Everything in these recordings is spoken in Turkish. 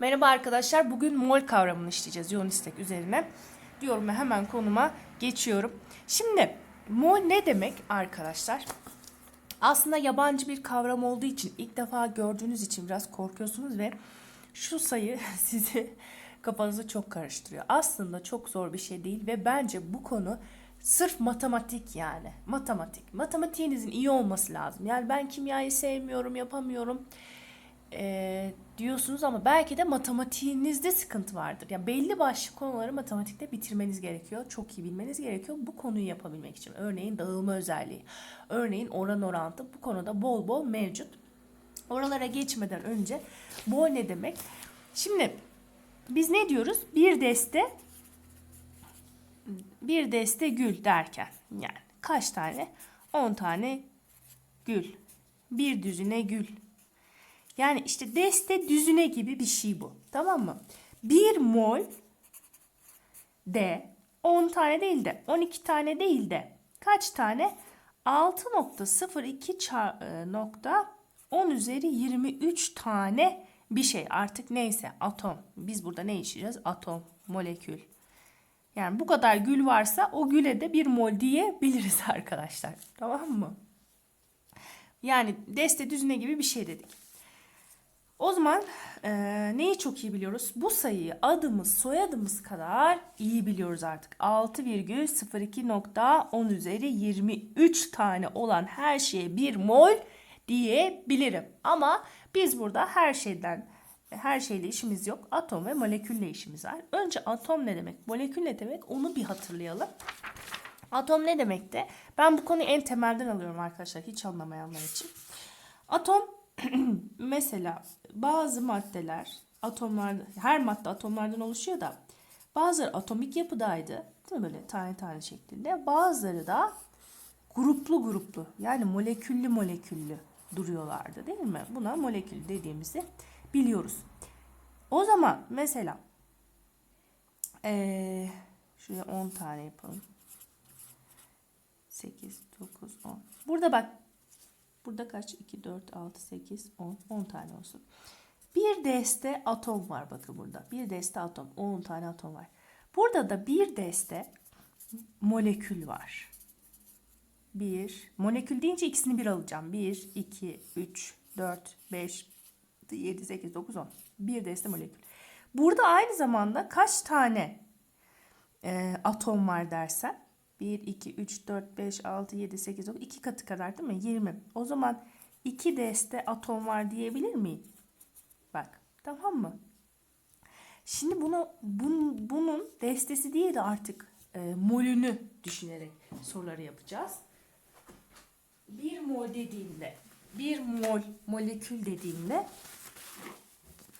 Merhaba arkadaşlar. Bugün mol kavramını işleyeceğiz yoğun istek üzerine. Diyorum ve hemen konuma geçiyorum. Şimdi mol ne demek arkadaşlar? Aslında yabancı bir kavram olduğu için ilk defa gördüğünüz için biraz korkuyorsunuz ve şu sayı sizi kafanızı çok karıştırıyor. Aslında çok zor bir şey değil ve bence bu konu sırf matematik yani. Matematik. Matematiğinizin iyi olması lazım. Yani ben kimyayı sevmiyorum, yapamıyorum e, diyorsunuz ama belki de matematiğinizde sıkıntı vardır. Yani belli başlı konuları matematikte bitirmeniz gerekiyor. Çok iyi bilmeniz gerekiyor bu konuyu yapabilmek için. Örneğin dağılma özelliği, örneğin oran orantı bu konuda bol bol mevcut. Oralara geçmeden önce bol ne demek? Şimdi biz ne diyoruz? Bir deste bir deste gül derken yani kaç tane? 10 tane gül. Bir düzine gül. Yani işte deste düzüne gibi bir şey bu. Tamam mı? 1 mol de 10 tane değil de 12 tane değil de kaç tane? 6.02 çar- e, nokta 10 üzeri 23 tane bir şey. Artık neyse atom. Biz burada ne işleyeceğiz? Atom, molekül. Yani bu kadar gül varsa o güle de bir mol diyebiliriz arkadaşlar. Tamam mı? Yani deste düzine gibi bir şey dedik. O zaman e, neyi çok iyi biliyoruz? Bu sayıyı adımız soyadımız kadar iyi biliyoruz artık. 6,02.10 üzeri 23 tane olan her şeye bir mol diyebilirim. Ama biz burada her şeyden her şeyle işimiz yok. Atom ve molekülle işimiz var. Önce atom ne demek, molekül ne demek onu bir hatırlayalım. Atom ne demekti? Ben bu konuyu en temelden alıyorum arkadaşlar hiç anlamayanlar için. Atom mesela bazı maddeler atomlar her madde atomlardan oluşuyor da bazıları atomik yapıdaydı değil mi böyle tane tane şeklinde bazıları da gruplu gruplu yani moleküllü moleküllü duruyorlardı değil mi? Buna molekül dediğimizi biliyoruz. O zaman mesela ee, şuraya 10 tane yapalım. 8, 9, 10. Burada bak Burada kaç? 2, 4, 6, 8, 10. 10 tane olsun. Bir deste atom var bakın burada. Bir deste atom. 10 tane atom var. Burada da bir deste molekül var. Bir. Molekül deyince ikisini bir alacağım. 1, 2, 3, 4, 5, 7, 8, 9, 10. Bir deste molekül. Burada aynı zamanda kaç tane e, atom var dersen 1, 2, 3, 4, 5, 6, 7, 8, 9, 2 katı kadar değil mi? 20. O zaman 2 deste atom var diyebilir miyim? Tamam mı? Şimdi bunu bun, bunun destesi değil de artık e, molünü düşünerek soruları yapacağız. Bir mol dediğimde, bir mol molekül dediğimde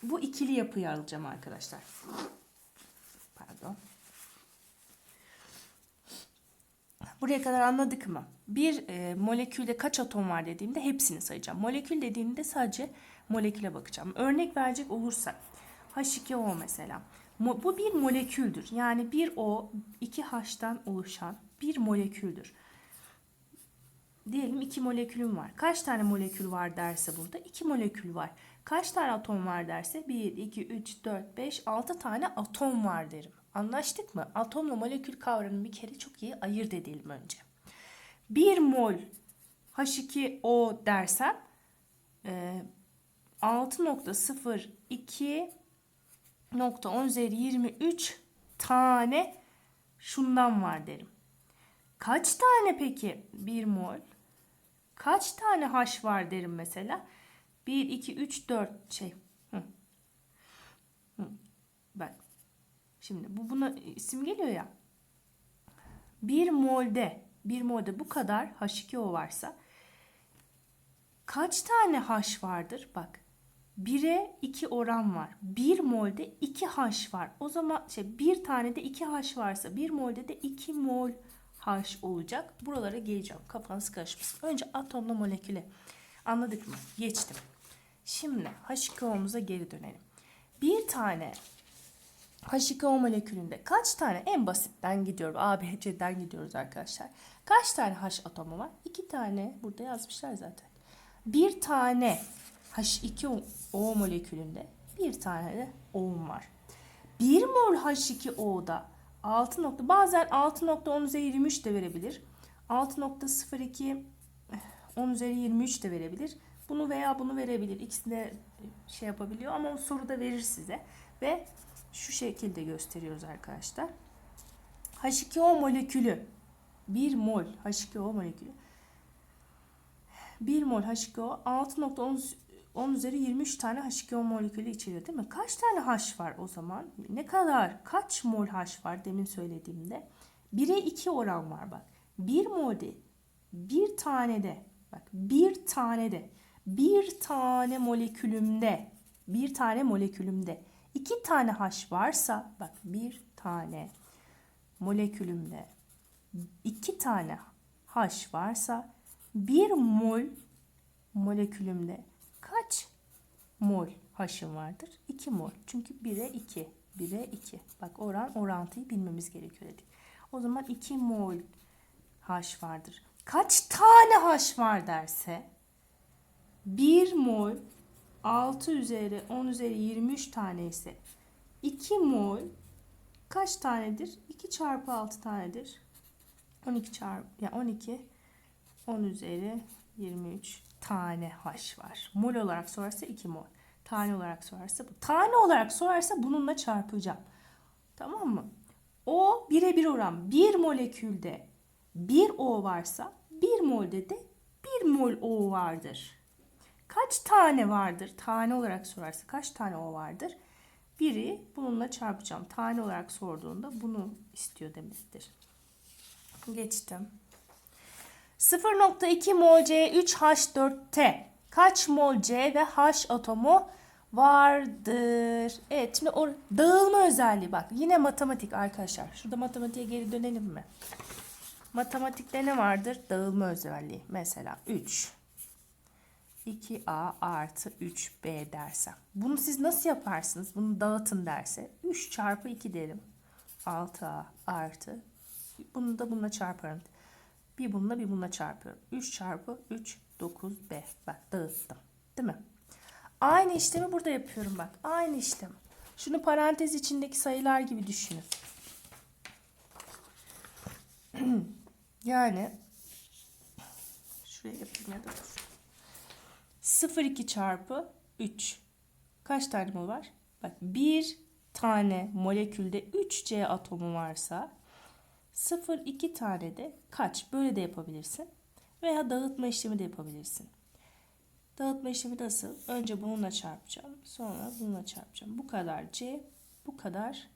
bu ikili yapıyı alacağım arkadaşlar. Pardon. Buraya kadar anladık mı? Bir e, molekülde kaç atom var dediğimde hepsini sayacağım. Molekül dediğimde sadece moleküle bakacağım. Örnek verecek olursak H2O mesela. Bu bir moleküldür. Yani bir O, iki H'tan oluşan bir moleküldür. Diyelim iki molekülüm var. Kaç tane molekül var derse burada? iki molekül var. Kaç tane atom var derse 1, 2, 3, 4, 5, 6 tane atom var derim. Anlaştık mı? Atomla molekül kavramını bir kere çok iyi ayırt edelim önce. 1 mol H2O dersem e, 6.02 nokta 10 üzeri 23 tane şundan var derim. Kaç tane peki 1 mol? Kaç tane H var derim mesela? 1, 2, 3, 4 şey. Hı. Hı. Bak. Şimdi bu buna isim geliyor ya. Bir molde, bir molde bu kadar H2O varsa kaç tane H vardır? Bak. 1'e 2 oran var. 1 molde 2 H var. O zaman şey bir tane de 2 H varsa 1 molde de 2 mol H olacak. Buralara geleceğim. Kafanız karışmasın. Önce atomla moleküle. Anladık mı? Geçtim. Şimdi H2O'muza geri dönelim. Bir tane H2O molekülünde kaç tane en basitten gidiyorum. A, B, C'den gidiyoruz arkadaşlar. Kaç tane H atomu var? İki tane burada yazmışlar zaten. Bir tane H2O molekülünde Bir tane de O'm var. 1 mol H2O'da 6 nokta bazen 6.10 üzeri 23 de verebilir. 6.02 10 üzeri 23 de verebilir. Bunu veya bunu verebilir. İkisini de şey yapabiliyor ama o soruda verir size. Ve şu şekilde gösteriyoruz arkadaşlar. H2O molekülü 1 mol H2O molekülü 1 mol H2O 6.10 10 üzeri 23 tane H2O molekülü içeriyor değil mi? Kaç tane H var o zaman? Ne kadar? Kaç mol H var demin söylediğimde? 1'e 2 oran var bak. 1 molde bir tane de bak bir tane de bir tane molekülümde bir tane molekülümde iki tane H varsa bak bir tane molekülümde iki tane H varsa bir mol molekülümde kaç mol H'ım vardır? 2 mol. Çünkü 1'e 2. 1'e 2. Bak oran orantıyı bilmemiz gerekiyor dedik. O zaman 2 mol H vardır. Kaç tane H var derse 1 mol 6 üzeri 10 üzeri 23 tane ise 2 mol kaç tanedir? 2 çarpı 6 tanedir. 12 çarpı yani 12 10 üzeri 23 tane H var. Mol olarak sorarsa 2 mol. Tane olarak sorarsa bu. Tane olarak sorarsa bununla çarpacağım. Tamam mı? O birebir oran. Bir molekülde bir O varsa bir molde de bir mol O vardır. Kaç tane vardır? Tane olarak sorarsa kaç tane O vardır? Biri bununla çarpacağım. Tane olarak sorduğunda bunu istiyor demektir. Geçtim. 0.2 mol C3H4T kaç mol C ve H atomu vardır? Evet şimdi o dağılma özelliği bak yine matematik arkadaşlar. Şurada matematiğe geri dönelim mi? Matematikte ne vardır? Dağılma özelliği. Mesela 3 2A artı 3B dersem. Bunu siz nasıl yaparsınız? Bunu dağıtın derse 3 çarpı 2 derim. 6A artı bunu da bununla çarparım. Bir bununla bir bununla çarpıyorum. 3 çarpı 3 9B. Bak dağıttım. Değil mi? Aynı işlemi burada yapıyorum bak. Aynı işlem. Şunu parantez içindeki sayılar gibi düşünün. yani şuraya yapayım ya da dur. 0,2 çarpı 3. Kaç tane mol var? Bak bir tane molekülde 3C atomu varsa 0,2 tane de kaç? Böyle de yapabilirsin. Veya dağıtma işlemi de yapabilirsin. Dağıtma işlemi nasıl? Önce bununla çarpacağım. Sonra bununla çarpacağım. Bu kadar C, bu kadar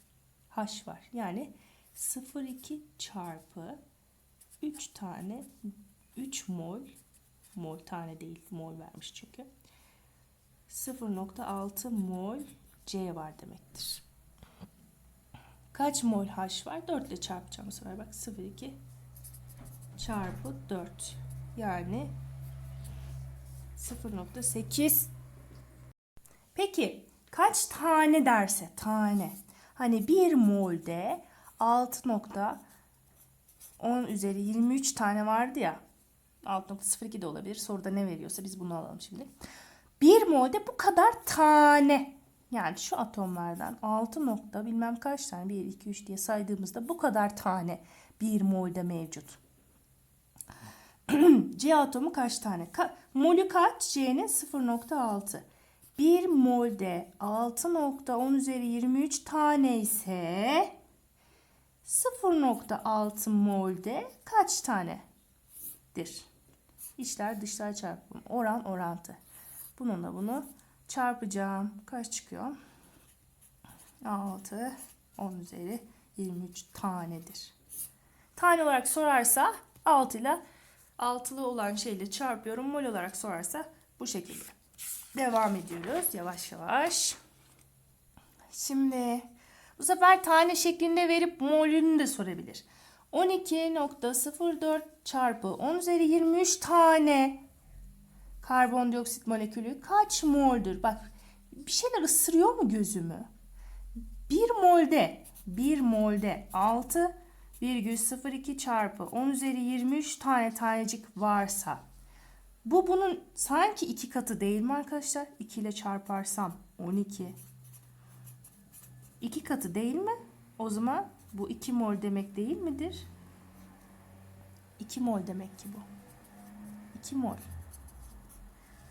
H var. Yani 0,2 çarpı 3 tane 3 mol mol tane değil mol vermiş çünkü. 0.6 mol C var demektir. Kaç mol H var? 4 ile çarpacağım bu sefer. Bak 0,2 çarpı 4. Yani 0.8 Peki kaç tane derse tane. Hani 1 molde 6.10 üzeri 23 tane vardı ya. 6.02 de olabilir. Soruda ne veriyorsa biz bunu alalım şimdi. 1 molde bu kadar tane. Yani şu atomlardan 6 nokta bilmem kaç tane 1, 2, 3 diye saydığımızda bu kadar tane 1 molde mevcut. C atomu kaç tane? Ka molü kaç? C'nin 0.6. 1 molde 6.10 üzeri 23 tane ise 0.6 molde kaç tanedir? İçler dışlar çarpımı. Oran orantı. Bununla bunu çarpacağım. Kaç çıkıyor? 6, 10 üzeri 23 tanedir. Tane olarak sorarsa 6 ile altılı olan şeyle çarpıyorum. Mol olarak sorarsa bu şekilde. Devam ediyoruz yavaş yavaş. Şimdi bu sefer tane şeklinde verip molünü de sorabilir. 12.04 çarpı 10 üzeri 23 tane karbondioksit molekülü kaç mol'dur? Bak bir şeyler ısırıyor mu gözümü? 1 molde 1 molde 6,02 çarpı 10 üzeri 23 tane tanecik varsa bu bunun sanki iki katı değil mi arkadaşlar? 2 ile çarparsam 12 İki katı değil mi? O zaman bu 2 mol demek değil midir? 2 mol demek ki bu. 2 mol.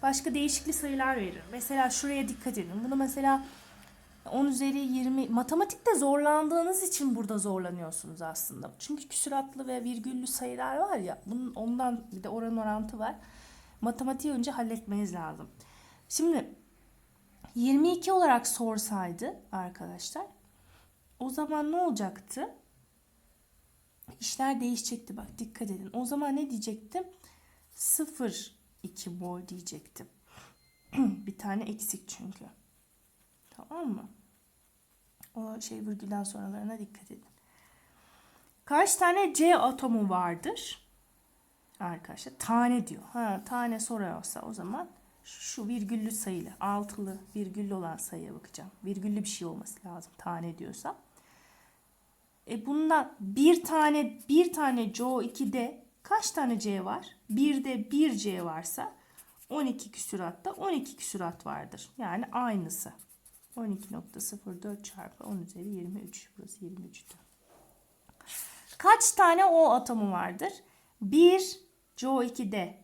Başka değişikli sayılar verir. Mesela şuraya dikkat edin. Bunu mesela 10 üzeri 20 matematikte zorlandığınız için burada zorlanıyorsunuz aslında. Çünkü küsuratlı ve virgüllü sayılar var ya bunun ondan bir de oran orantı var. Matematiği önce halletmeniz lazım. Şimdi 22 olarak sorsaydı arkadaşlar o zaman ne olacaktı? İşler değişecekti bak dikkat edin. O zaman ne diyecektim? 0 2 mol diyecektim. bir tane eksik çünkü. Tamam mı? O şey virgülden sonralarına dikkat edin. Kaç tane C atomu vardır? Arkadaşlar tane diyor. Ha, tane soruyorsa o zaman şu virgüllü sayılı, altılı virgüllü olan sayıya bakacağım. Virgüllü bir şey olması lazım tane diyorsa. E bundan bir tane bir tane CO2'de kaç tane C var? Bir de bir C varsa 12 küsuratta 12 küsurat vardır. Yani aynısı. 12.04 çarpı 10 üzeri 23. Burası 23'tü. Kaç tane O atomu vardır? 1 CO2'de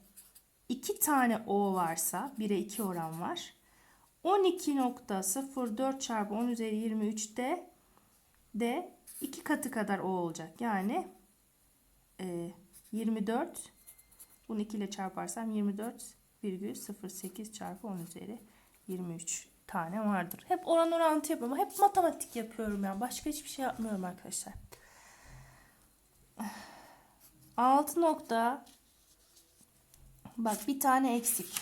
2 tane O varsa 1'e 2 oran var. 12.04 çarpı 10 üzeri 23'te de 2 katı kadar O olacak. Yani e, 24 bunu 2 ile çarparsam 24,08 çarpı 10 üzeri 23 tane vardır. Hep oran orantı yapıyorum. Hep matematik yapıyorum yani. Başka hiçbir şey yapmıyorum arkadaşlar. 6 nokta bak bir tane eksik.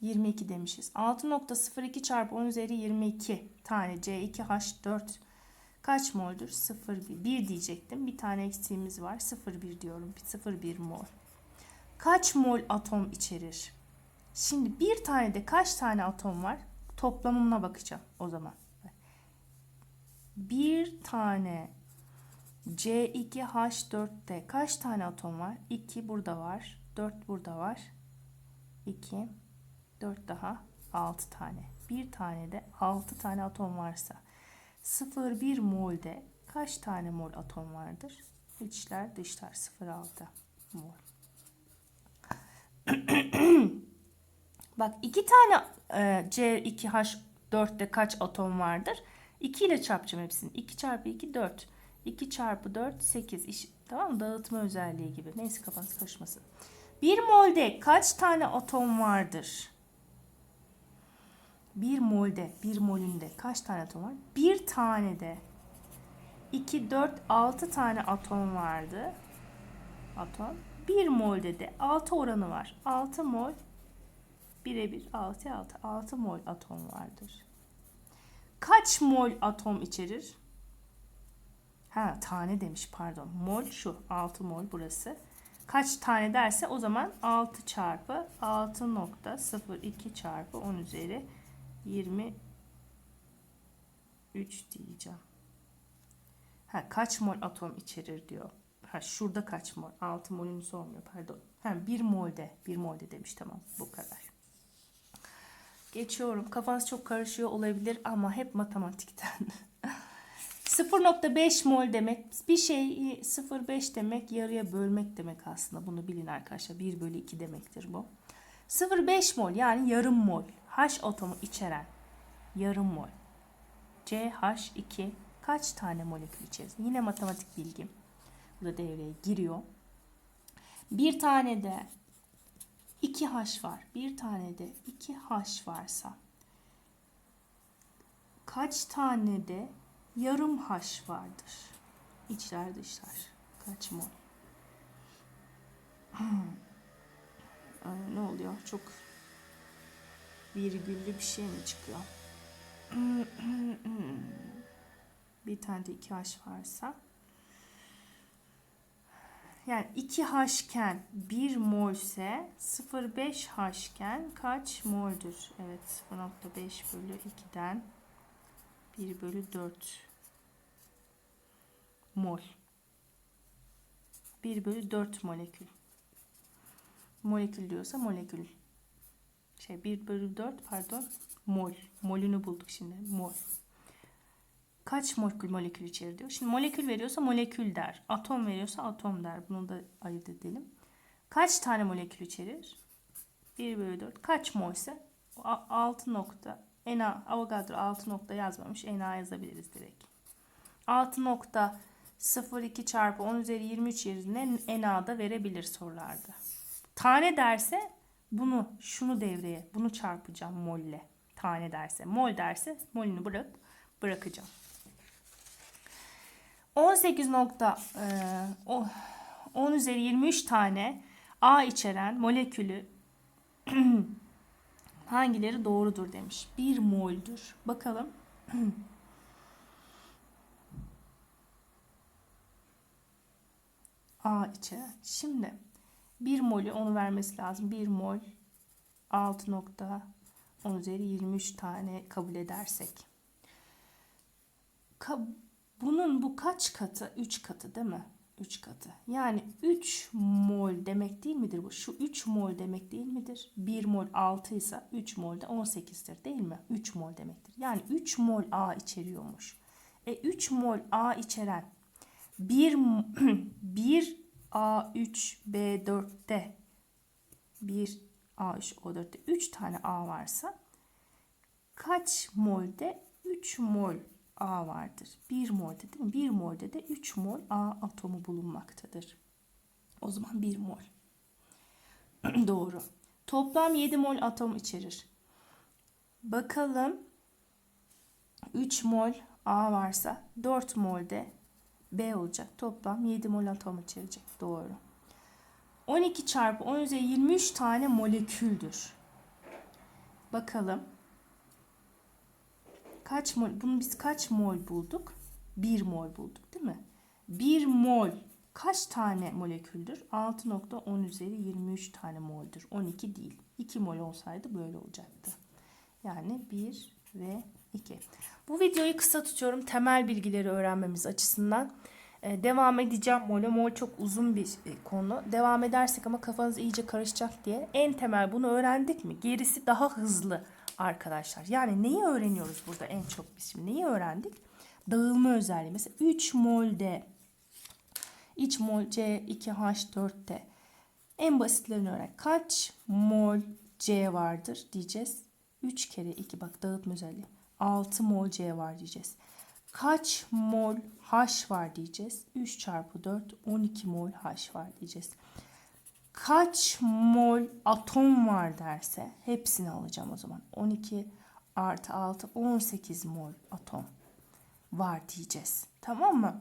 22 demişiz. 6.02 çarpı 10 üzeri 22 tane C2H4 kaç moldur? 0,1 1 diyecektim. Bir tane eksiğimiz var. 0,1 diyorum. 0,1 mol. Kaç mol atom içerir? Şimdi bir tane de kaç tane atom var? Toplamına bakacağım o zaman. Bir tane C2H4'te kaç tane atom var? 2 burada var. 4 burada var. 2 4 daha 6 tane. Bir tane de 6 tane atom varsa 0,1 molde kaç tane mol atom vardır? İçler dışlar 0,6 mol. Bak iki tane e, C2H4'te kaç atom vardır? 2 ile çarpacağım hepsini. 2 çarpı 2 4. 2 çarpı 4 8. İş, tamam mı? Dağıtma özelliği gibi. Neyse kafanız karışmasın. 1 molde kaç tane atom vardır? 1 molde, 1 molünde kaç tane atom var? Bir tane de 2, 4, 6 tane atom vardı. Atom. 1 molde de 6 oranı var. 6 mol birebir 6 6 6 mol atom vardır. Kaç mol atom içerir? Ha tane demiş pardon. Mol şu 6 mol burası. Kaç tane derse o zaman 6 çarpı 6.02 çarpı 10 üzeri 23 diyeceğim. Ha kaç mol atom içerir diyor. Ha şurada kaç mol? 6 molünü sormuyor pardon. Ha 1 molde. 1 molde demiş tamam bu kadar. Geçiyorum. Kafanız çok karışıyor olabilir ama hep matematikten. 0.5 mol demek bir şeyi 0.5 demek yarıya bölmek demek aslında. Bunu bilin arkadaşlar. 1 bölü 2 demektir bu. 0.5 mol yani yarım mol. H atomu içeren yarım mol. CH2 kaç tane molekül içerisinde? Yine matematik bilgim. Burada devreye giriyor. Bir tane de 2H var. Bir tane de 2H varsa kaç tane de yarım H vardır? İçler dışlar. Kaç mol? Ee, ne oluyor? Çok virgüllü bir şey mi çıkıyor? bir tane de 2H varsa yani 2H iken 1 mol ise 0,5H iken kaç moldur? Evet 0,5 bölü 2'den 1 bölü 4 mol. 1 bölü 4 molekül. Molekül diyorsa molekül. Şey 1 bölü 4 pardon mol. Molünü bulduk şimdi. Mol. kaç molekül molekül içerir diyor. Şimdi molekül veriyorsa molekül der. Atom veriyorsa atom der. Bunu da ayırt edelim. Kaç tane molekül içerir? 1 bölü 4. Kaç mol ise 6 nokta. Na, Avogadro 6 nokta yazmamış. Na yazabiliriz direkt. 6 nokta 0,2 çarpı 10 üzeri 23 yerine NA'da verebilir sorularda. Tane derse bunu şunu devreye bunu çarpacağım molle. Tane derse mol derse molünü bırak bırakacağım. 18 nokta e, 10 üzeri 23 tane A içeren molekülü hangileri doğrudur demiş. 1 mol'dür. Bakalım. A içeren. Şimdi 1 molü onu vermesi lazım. 1 mol 6 nokta 10 üzeri 23 tane kabul edersek. Bunun bu kaç katı? 3 katı değil mi? 3 katı. Yani 3 mol demek değil midir bu? Şu 3 mol demek değil midir? 1 mol 6 ise 3 mol de 18'dir değil mi? 3 mol demektir. Yani 3 mol A içeriyormuş. E 3 mol A içeren 1 1 A3 B4'te 1 A3 O4'te 3 tane A varsa kaç molde 3 mol A vardır? 1 molde değil mi? 1 molde de 3 mol A atomu bulunmaktadır. O zaman 1 mol. Doğru. Toplam 7 mol atom içerir. Bakalım 3 mol A varsa 4 molde B olacak. Toplam 7 mol atom içerecek. Doğru. 12 çarpı 10 üzeri 23 tane moleküldür. Bakalım. Kaç mol? Bunu biz kaç mol bulduk? 1 mol bulduk değil mi? 1 mol kaç tane moleküldür? 6.10 üzeri 23 tane moldür. 12 değil. 2 mol olsaydı böyle olacaktı. Yani 1 ve 2. Bu videoyu kısa tutuyorum temel bilgileri öğrenmemiz açısından. Ee, devam edeceğim. Mole mol çok uzun bir e, konu. Devam edersek ama kafanız iyice karışacak diye. En temel bunu öğrendik mi? Gerisi daha hızlı arkadaşlar. Yani neyi öğreniyoruz burada en çok biz şimdi? Neyi öğrendik? Dağılma özelliği. Mesela 3 molde iç mol C2H4'te en basitlerini öğren. Kaç mol C vardır diyeceğiz. 3 kere 2 bak dağıtma özelliği. 6 mol C var diyeceğiz. Kaç mol H var diyeceğiz. 3 çarpı 4 12 mol H var diyeceğiz. Kaç mol atom var derse hepsini alacağım o zaman. 12 artı 6 18 mol atom var diyeceğiz. Tamam mı?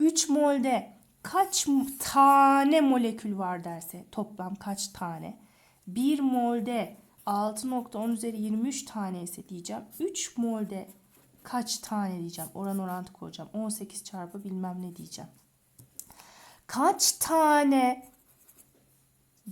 3 molde kaç tane molekül var derse toplam kaç tane? 1 molde 6.10 üzeri 23 tane ise diyeceğim. 3 molde kaç tane diyeceğim. Oran orantı koyacağım. 18 çarpı bilmem ne diyeceğim. Kaç tane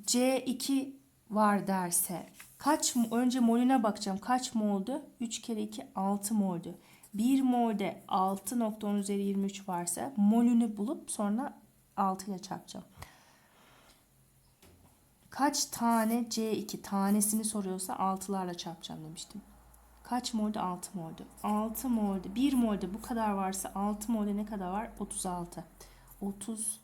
C2 var derse kaç önce molüne bakacağım. Kaç moldu? 3 kere 2 6 moldu. 1 molde 6.10 üzeri 23 varsa molünü bulup sonra 6 ile çarpacağım. Kaç tane C2 tanesini soruyorsa 6'larla çarpacağım demiştim. Kaç molde? 6 molde. 6 molde. 1 molde bu kadar varsa 6 molde ne kadar var? 36. 30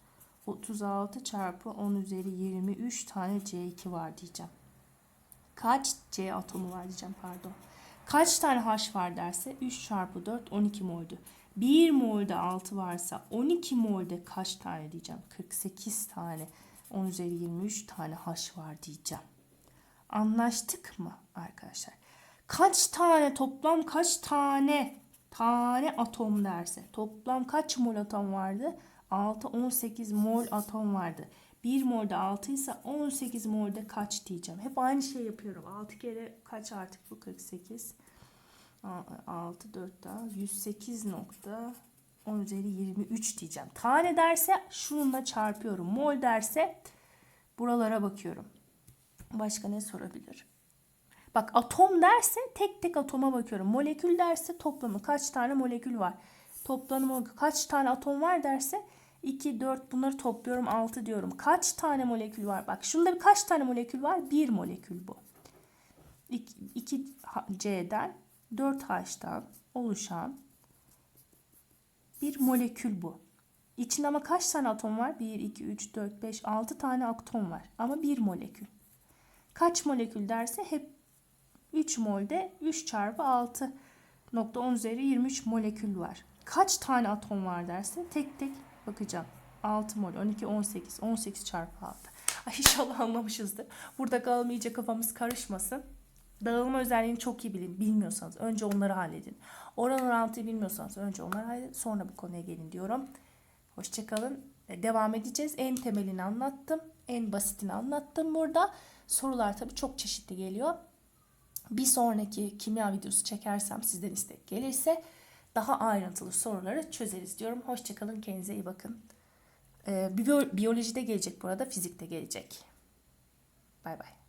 36 çarpı 10 üzeri 23 tane C2 var diyeceğim. Kaç C atomu var diyeceğim pardon. Kaç tane H var derse 3 çarpı 4 12 molde. 1 molde 6 varsa 12 molde kaç tane diyeceğim. 48 tane 10 üzeri 23 tane H var diyeceğim. Anlaştık mı arkadaşlar? Kaç tane toplam kaç tane tane atom derse toplam kaç mol atom vardı? 6 18 mol atom vardı. 1 molde 6 ise 18 molde kaç diyeceğim. Hep aynı şey yapıyorum. 6 kere kaç artık bu 48. 6 4 daha 108 nokta 10 üzeri 23 diyeceğim. Tane derse şununla çarpıyorum. Mol derse buralara bakıyorum. Başka ne sorabilir? Bak atom derse tek tek atoma bakıyorum. Molekül derse toplamı kaç tane molekül var. Toplamı kaç tane atom var derse 2, 4 bunları topluyorum 6 diyorum. Kaç tane molekül var? Bak şunda bir kaç tane molekül var? 1 molekül bu. 2C'den 4H'tan oluşan bir molekül bu. İçinde ama kaç tane atom var? 1, 2, 3, 4, 5, 6 tane atom var. Ama bir molekül. Kaç molekül derse hep 3 molde 3 çarpı 6 nokta 10 üzeri 23 molekül var. Kaç tane atom var derse tek tek bakacağım. 6 mol, 12, 18, 18 çarpı 6. Ay inşallah anlamışızdır. Burada iyice kafamız karışmasın. Dağılma özelliğini çok iyi bilin. Bilmiyorsanız önce onları halledin. Oran orantıyı bilmiyorsanız önce onları halledin. Sonra bu konuya gelin diyorum. Hoşçakalın. E, Devam edeceğiz. En temelini anlattım. En basitini anlattım burada. Sorular tabii çok çeşitli geliyor. Bir sonraki kimya videosu çekersem sizden istek gelirse daha ayrıntılı soruları çözeriz diyorum. Hoşçakalın. Kendinize iyi bakın. Biyo- biyolojide gelecek burada. Fizikte gelecek. Bay bay.